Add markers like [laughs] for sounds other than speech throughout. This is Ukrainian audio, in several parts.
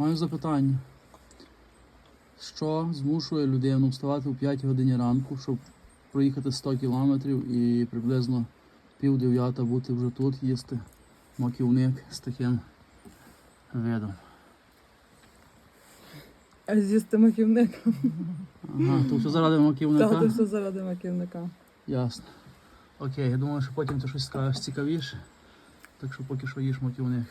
Маю запитання. Що змушує людину вставати о 5 годині ранку, щоб проїхати 100 кілометрів і приблизно пів дев'ята бути вже тут, їсти маківник з таким видом. А з'їсти маківника. Ага, то все заради маківника? Та це все заради маківника. Ясно. Окей, я думаю, що потім ти щось скажеш цікавіше. Так що поки що їж маківник.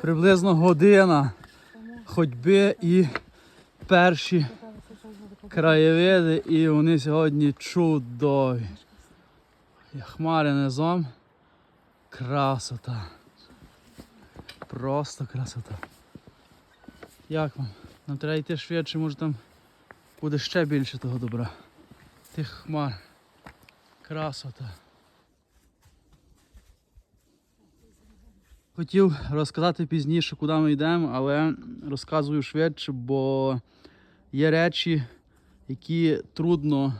Приблизно година ходьби і перші краєвиди, і вони сьогодні чудові. Хмари низом. Красота. Просто красота. Як вам? Нам треба йти швидше, може там буде ще більше того добра. Тих хмар. Красота. Хотів розказати пізніше, куди ми йдемо, але розказую швидше, бо є речі, які трудно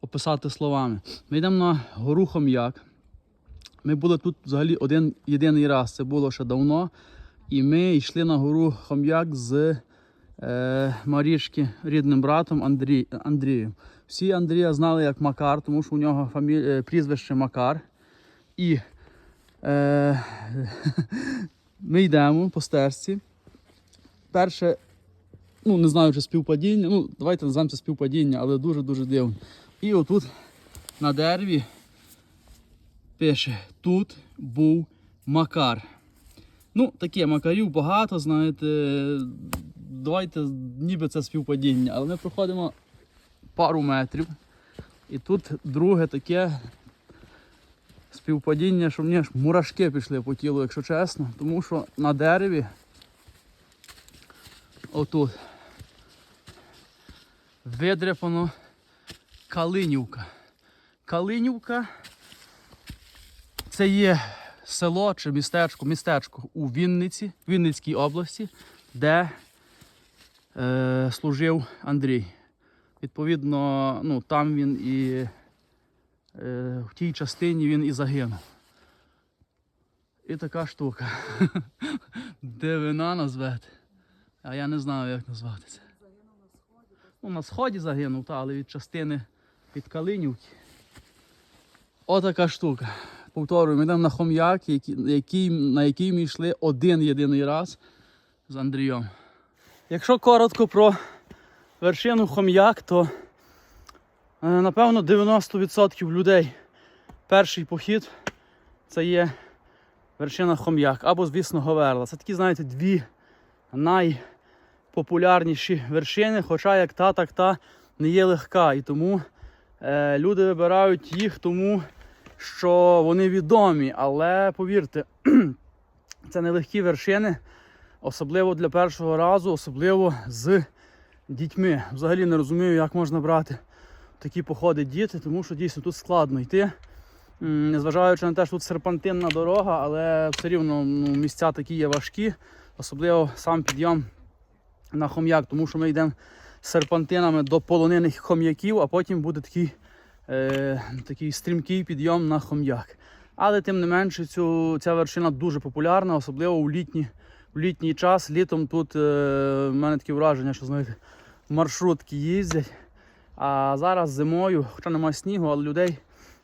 описати словами. Ми йдемо на гору Хом'як. Ми були тут взагалі один єдиний раз, це було ще давно. І ми йшли на гору Хом'як з е, Марішки рідним братом Андрій, Андрієм. Всі Андрія знали як Макар, тому що у нього фамі... е, прізвище Макар. І е, [laughs] ми йдемо по стежці. Перше, ну не знаю, чи співпадіння, ну давайте називаємо це співпадіння, але дуже-дуже дивно. І отут на дереві пише: тут був Макар. Ну, таке макарів багато, знаєте. Давайте ніби це співпадіння, але ми проходимо пару метрів. І тут друге таке співпадіння, що мені аж мурашки пішли по тілу, якщо чесно. Тому що на дереві отут видряпано Калинівка. Калинівка це є село чи містечко, містечко у Вінниці, Вінницькій області, де е, служив Андрій. Відповідно, ну, там він і в тій частині він і загинув. І така штука. [laughs] Дивина назвете. А я не знаю, як назвати це. Ну, на сході загинув, та, але від частини від Калинівки. Отака штука. Повторюю, ми йдемо на хом'як, який, на який ми йшли один єдиний раз з Андрієм. Якщо коротко про вершину хом'як, то е, напевно 90% людей перший похід це є вершина хом'як або, звісно, Говерла. Це такі, знаєте, дві найпопулярніші вершини, хоча як та, так та не є легка. І тому е, люди вибирають їх, тому що вони відомі, але повірте, [clears throat] це нелегкі вершини, особливо для першого разу, особливо з дітьми. Взагалі не розумію, як можна брати такі походи діти, тому що дійсно тут складно йти. Незважаючи на те, що тут серпантинна дорога, але все рівно ну, місця такі є важкі, особливо сам підйом на хом'як, тому що ми йдемо серпантинами до полонених хом'яків, а потім буде такий е, такий стрімкий підйом на хом'як. Але тим не менше цю, ця вершина дуже популярна, особливо у літні, в літній час. Літом тут е, в мене таке враження, що знаєте, маршрутки їздять. А зараз зимою, хоча немає снігу, але людей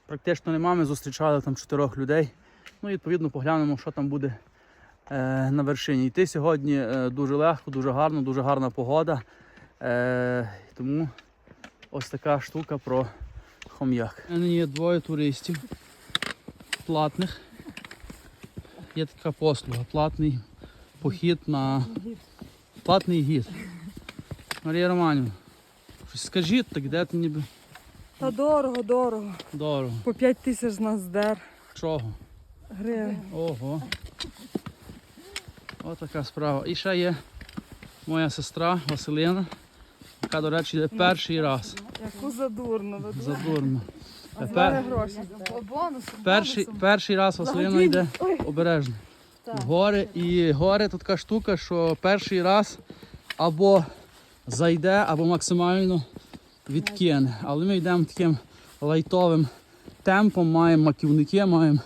практично немає. Ми зустрічали там чотирьох людей. Ну, і, відповідно, поглянемо, що там буде е, на вершині. Йти сьогодні е, дуже легко, дуже гарно, дуже гарна погода. Е, тому ось така штука про хом'як. У мене є двоє туристів платних. Є така послуга, платний похід на платний гід. Марія Романівна, скажіть, так де ти ніби Та дорого, дорого. дорого. По 5 тисяч з нас здер. Чого? Гривень. Ого. Отака справа. І ще є моя сестра Василина, яка, до речі, йде перший раз. Яку задурно. Задурно. А Пер- гроші. Перший, перший раз Василина йде обережно. В гори. І гори тут така штука, що перший раз або зайде, або максимально відкине. Але ми йдемо таким лайтовим темпом, маємо маківники, маємо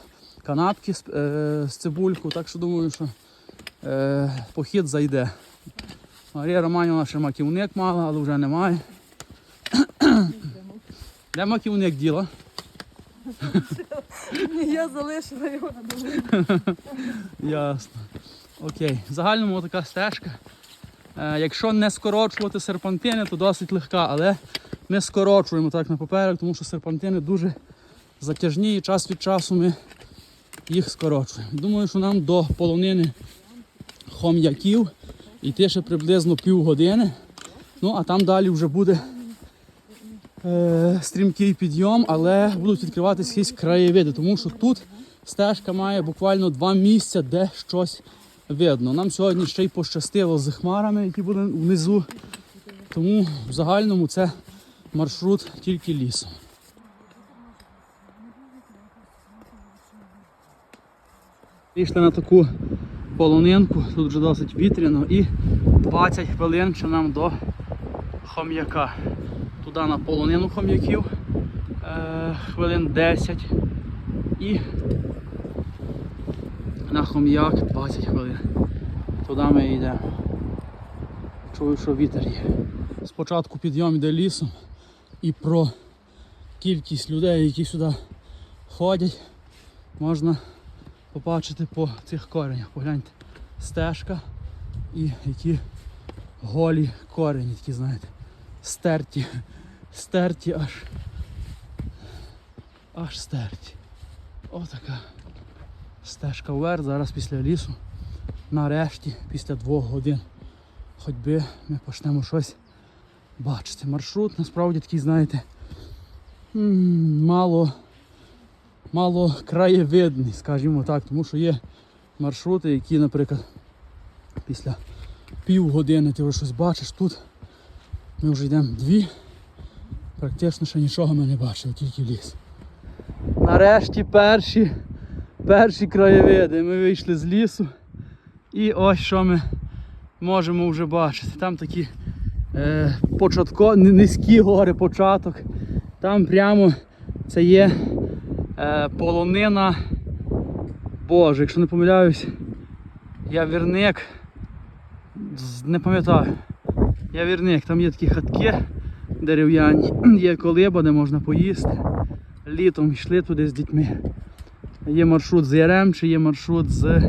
канапки з, е, з цибульку, так що думаю, що е, похід зайде. Марія Романівна ще маківник мала, але вже немає. [coughs] Де маківник діла? [laughs] Я залишила його на долині. [laughs] Ясно. Окей. В загальному така стежка. Е, якщо не скорочувати серпантини, то досить легка, але ми скорочуємо так на поперек, тому що серпантини дуже затяжні і час від часу ми їх скорочуємо. Думаю, що нам до полонини хом'яків йти ще приблизно півгодини. Ну, а там далі вже буде е, стрімкий підйом, але будуть відкриватися якісь краєвиди, тому що тут стежка має буквально два місця, де щось видно. Нам сьогодні ще й пощастило з хмарами, які були внизу. Тому в загальному це маршрут тільки лісом. Пішли на таку полонинку, тут вже досить вітряно і 20 хвилин ще нам до хом'яка. Туди на полонину хом'яків е, хвилин 10 і на хом'як 20 хвилин. Туди ми йдемо. Чую, що вітер є. Спочатку підйом йде лісом і про кількість людей, які сюди ходять, можна побачити по цих коренях. Погляньте, стежка і які голі корені, такі, знаєте, стерті, стерті аж аж стерті. Отака стежка вверх, зараз після лісу. Нарешті, після двох годин ходьби ми почнемо щось бачити. Маршрут насправді такий, знаєте, мало, мало краєвидний, скажімо так, тому що є маршрути, які, наприклад, після півгодини ти вже щось бачиш тут. Ми вже йдемо дві. Практично ще нічого ми не бачили, тільки ліс. Нарешті перші, перші краєвиди. Ми вийшли з лісу. І ось що ми можемо вже бачити. Там такі е, початко, ни- низькі гори, початок. Там прямо це є е, полонина. Боже, якщо не помиляюсь, явірник. З- Не пам'ятаю. Явірник, там є такі хатки дерев'яні, [clears throat] є колиба, де можна поїсти. Літом йшли туди з дітьми. Є маршрут з Яремчі, є маршрут з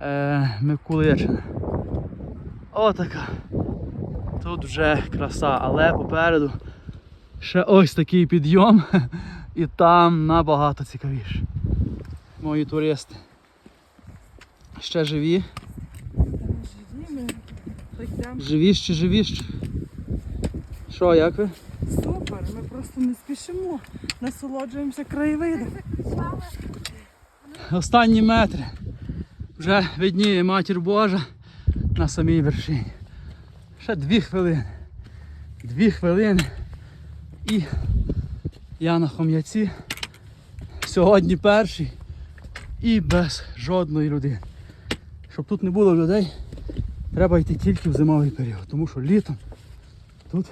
е, Миколичина. Отака. Тут вже краса, але попереду ще ось такий підйом, [laughs] і там набагато цікавіше. Мої туристи ще живі. Живі ще живі. Що, як ви? Супер, ми просто не спішимо. Насолоджуємося краєвидом. Останні метри. Вже видніє матір Божа на самій вершині. Ще дві хвилини. Дві хвилини. І я на хом'яці. Сьогодні перший і без жодної людини. Щоб тут не було людей, треба йти тільки в зимовий період, тому що літом тут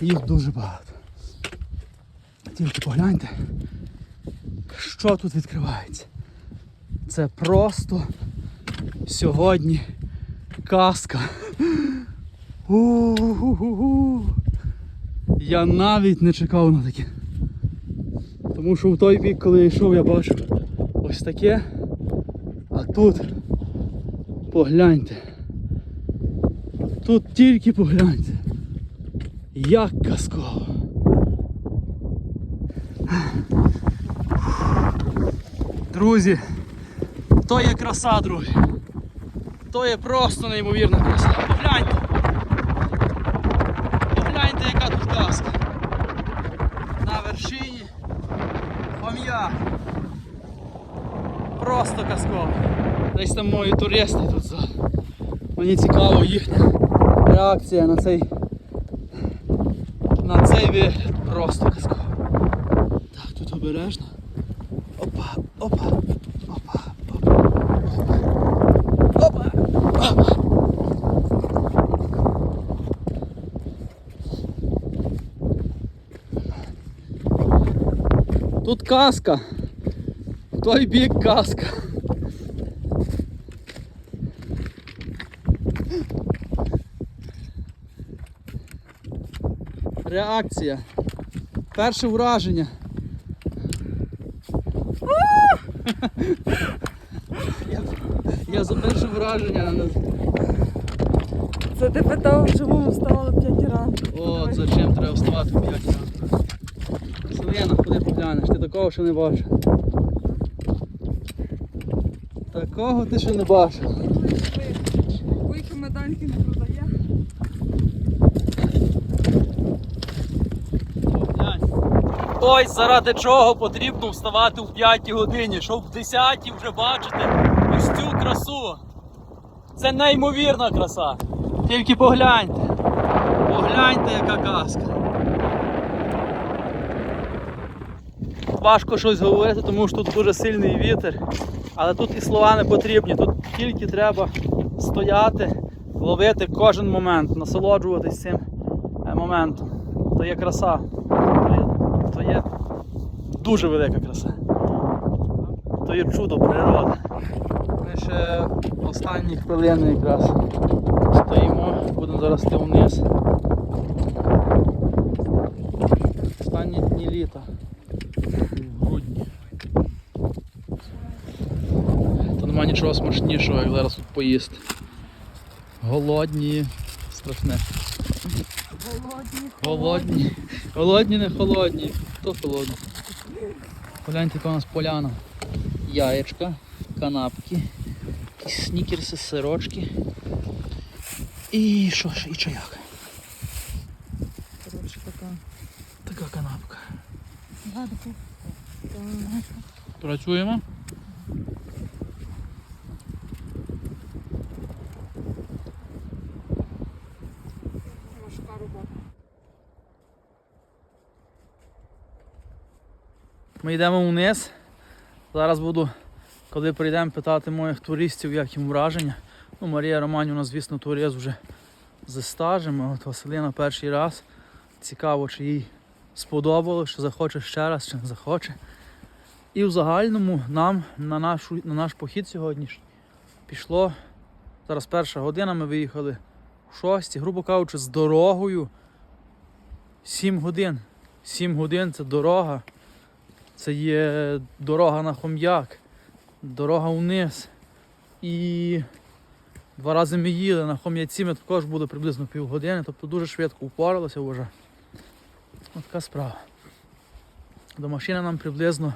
їх дуже багато. Тільки погляньте, що тут відкривається. Це просто сьогодні казка. У-ху-ху-ху. Я навіть не чекав на таке. Тому що в той бік, коли я йшов, я бачив ось таке. А тут погляньте. Тут тільки погляньте. Як казково. Друзі, то є краса, друзі. То є просто неймовірна краса. Погляньте. Погляньте, яка тут казка. На вершині хом'я. Просто казково. Десь там мої туристи тут. Мені цікаво їхня реакція на цей на. Просто казково. Так, тут обережно. Опа, опа, опа, опа. Опа, опа. каска. В той бік каска. Реакція. Перше враження. Я, я за перше враження на нас. Це ти питав, чому ми вставали 5 ранку. О, зачем треба вставати в 5 ранку. Селена, куди поглянеш, ти такого ще не бачив. Такого ти ще не бачив. Вийка медальки не продає. Ось заради чого потрібно вставати в 5 годині, щоб в 10 вже бачити ось цю красу. Це неймовірна краса. Тільки погляньте. Погляньте, яка казка. Важко щось говорити, тому що тут дуже сильний вітер. Але тут і слова не потрібні. Тут тільки треба стояти, ловити кожен момент, насолоджуватись цим е, моментом. То є краса. Є, дуже велика краса. То є чудо природи. Ми ще останні хвилини якраз стоїмо, будемо зараз йти вниз. Останні дні літа. Грудні. То нема нічого смачнішого, як зараз тут поїсти. Голодні, страшне. Голодні. Голодні. Голодні, не холодні. Хто холодний? Погляньте, яка у нас поляна. Яєчка, канапки, якісь снікерси, сирочки. І що ж, і чаяк. Коротше, така. Така канапка. Працюємо. Ми йдемо вниз. Зараз буду, коли прийдемо питати моїх туристів, як їм враження. Ну, Марія Романівна, звісно, турист вже зі стажем, от Василина перший раз. Цікаво, чи їй сподобалось, чи захоче ще раз, чи не захоче. І в загальному нам на, нашу, на наш похід сьогоднішній пішло. Зараз перша година, ми виїхали в 6, грубо кажучи, з дорогою 7 годин. 7 годин це дорога. Це є дорога на хом'як, дорога вниз. І два рази ми їли на хом'яці, ми також були приблизно півгодини, тобто дуже швидко впоралися вже. Ось така справа. До машини нам приблизно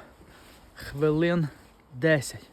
хвилин 10.